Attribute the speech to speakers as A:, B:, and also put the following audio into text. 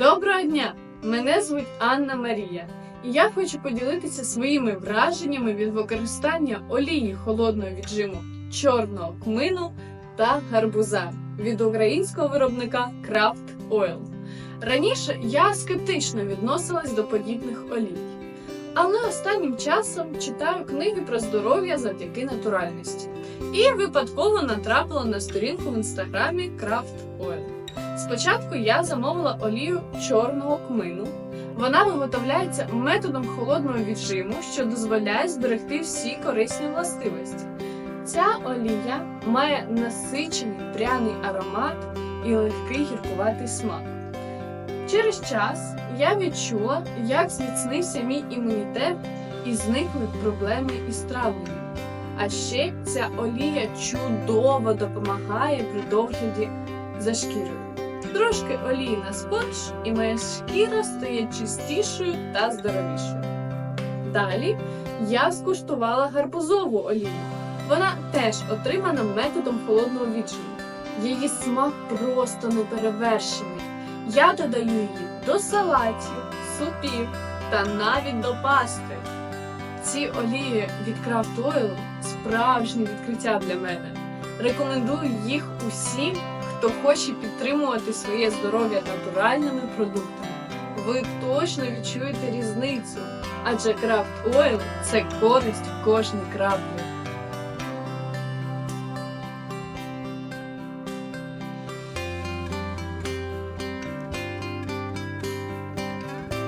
A: Доброго дня! Мене звуть Анна Марія, і я хочу поділитися своїми враженнями від використання олії холодного віджиму чорного кмину та гарбуза від українського виробника Craft Oil. Раніше я скептично відносилась до подібних олій, але останнім часом читаю книги про здоров'я завдяки натуральності і випадково натрапила на сторінку в інстаграмі Craft Oil. Спочатку я замовила олію чорного кмину. Вона виготовляється методом холодного віджиму, що дозволяє зберегти всі корисні властивості. Ця олія має насичений пряний аромат і легкий гіркуватий смак. Через час я відчула, як зміцнився мій імунітет і зникли проблеми із травленням. А ще ця олія чудово допомагає при догляді за шкірою. Трошки олії на спонж, і моя шкіра стає чистішою та здоровішою. Далі я скуштувала гарбузову олію. Вона теж отримана методом холодного віджиму. Її смак просто неперевершений. Я додаю її до салатів, супів та навіть до пасти. Ці олії від Craft Oil – справжнє відкриття для мене. Рекомендую їх усім, хто хоче підтримувати своє здоров'я натуральними продуктами. Ви точно відчуєте різницю, адже крафт Oil – це користь в кожній краплі.